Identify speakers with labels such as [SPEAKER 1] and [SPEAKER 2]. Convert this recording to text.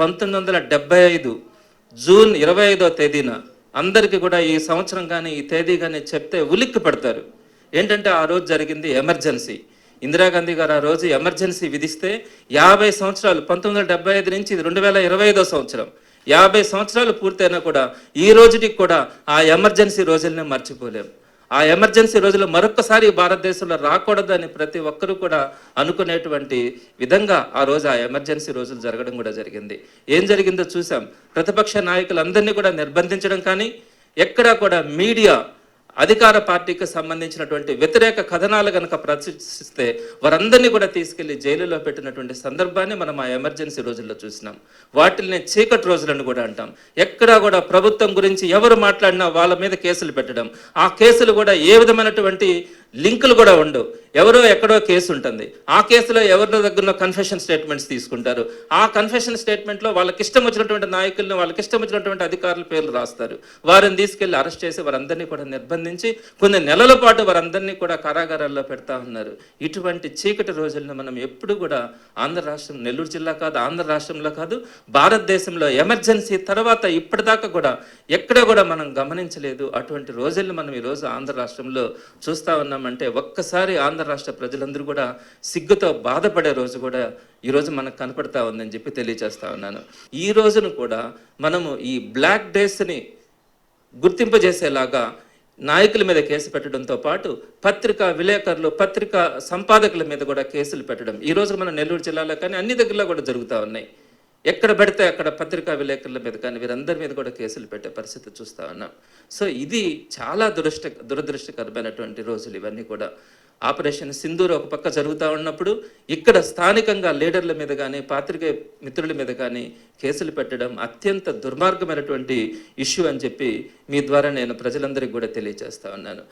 [SPEAKER 1] పంతొమ్మిది వందల డెబ్బై ఐదు జూన్ ఇరవై ఐదో తేదీన అందరికీ కూడా ఈ సంవత్సరం కానీ ఈ తేదీ కానీ చెప్తే ఉలిక్కి పడతారు. ఏంటంటే ఆ రోజు జరిగింది ఎమర్జెన్సీ. ఇందిరాగాంధీ గారు ఆ రోజు ఎమర్జెన్సీ విధిస్తే యాభై సంవత్సరాలు పంతొమ్మిది వందల డెబ్బై ఐదు నుంచి ఇది రెండు వేల ఇరవై ఐదో సంవత్సరం. యాభై సంవత్సరాలు పూర్తయినా కూడా ఈ రోజుకి కూడా ఆ ఎమర్జెన్సీ రోజుల్ని మర్చిపోలేం. ఆ ఎమర్జెన్సీ రోజుల్లో మరొకసారి భారతదేశంలో రాకూడదని ప్రతి ఒక్కరూ కూడా అనుకునేటువంటి విధంగా ఆ రోజు ఆ ఎమర్జెన్సీ రోజులు జరగడం కూడా జరిగింది. ఏం జరిగిందో చూసాం ప్రతిపక్ష నాయకులందరినీ కూడా నిర్బంధించడం కానీ ఎక్కడా కూడా మీడియా అధికార పార్టీకి సంబంధించినటువంటి వ్యతిరేక కథనాలు కనుక ప్రదర్శిస్తే వారందరినీ కూడా తీసుకెళ్ళి జైలులో పెట్టినటువంటి సందర్భాన్ని మనం ఆ ఎమర్జెన్సీ రోజుల్లో చూసినాం. వాటిని చీకటి రోజులను కూడా అంటాం. ఎక్కడా కూడా ప్రభుత్వం గురించి ఎవరు మాట్లాడినా వాళ్ళ మీద కేసులు పెట్టడం. ఆ కేసులు కూడా ఏ విధమైనటువంటి లింకులు కూడా ఉండవు ఎవరో ఎక్కడో కేసు ఉంటుంది. ఆ కేసులో ఎవరి దగ్గర కన్ఫెషన్ స్టేట్మెంట్స్ తీసుకుంటారు. ఆ కన్ఫెషన్ స్టేట్మెంట్లో వాళ్ళకి ఇష్టం వచ్చినటువంటి నాయకులను వాళ్ళకి ఇష్టం వచ్చినటువంటి అధికారుల పేర్లు రాస్తారు. వారిని తీసుకెళ్ళి అరెస్ట్ చేసి వారందరినీ కూడా నిర్బంధించి కొన్ని నెలల పాటు వారందరినీ కూడా కారాగారాల్లో పెడతా ఉన్నారు. ఇటువంటి చీకటి రోజులను మనం ఎప్పుడు కూడా ఆంధ్ర రాష్ట్రం నెల్లూరు జిల్లా కాదు ఆంధ్ర రాష్ట్రంలో కాదు భారతదేశంలో ఎమర్జెన్సీ తర్వాత ఇప్పటిదాకా కూడా ఎక్కడ కూడా మనం గమనించలేదు. అటువంటి రోజులను మనం ఈరోజు ఆంధ్ర రాష్ట్రంలో చూస్తా ఉన్నాం. అంటే ఒక్కసారి ఆంధ్ర రాష్ట్ర ప్రజలందరూ కూడా సిగ్గుతో బాధపడే రోజు కూడా ఈ రోజు మనకు కనపడతా ఉందని చెప్పి తెలియజేస్తా ఉన్నాను. ఈ రోజును కూడా మనము ఈ బ్లాక్ డేస్ని గుర్తింపజేసేలాగా నాయకుల మీద కేసు పెట్టడంతో పాటు పత్రికా విలేకరులు పత్రికా సంపాదకుల మీద కూడా కేసులు పెట్టడం. ఈ రోజు మన నెల్లూరు జిల్లాలో కానీ అన్ని దగ్గరలో కూడా జరుగుతూ ఉన్నాయి. ఎక్కడ పెడితే అక్కడ పత్రికా విలేకరుల మీద కానీ వీరందరి మీద కూడా కేసులు పెట్టే పరిస్థితి చూస్తా ఉన్నాం. సో ఇది చాలా దురదృష్ట దురదృష్టకరమైనటువంటి రోజులు. ఇవన్నీ కూడా ఆపరేషన్ సింధూర్ ఒక పక్క జరుగుతూ ఉన్నప్పుడు ఇక్కడ స్థానికంగా లీడర్ల మీద కానీ పాత్రికే మిత్రుల మీద కానీ కేసులు పెట్టడం అత్యంత దుర్మార్గమైనటువంటి ఇష్యూ అని చెప్పి మీ ద్వారా నేను ప్రజలందరికీ కూడా తెలియజేస్తా ఉన్నాను.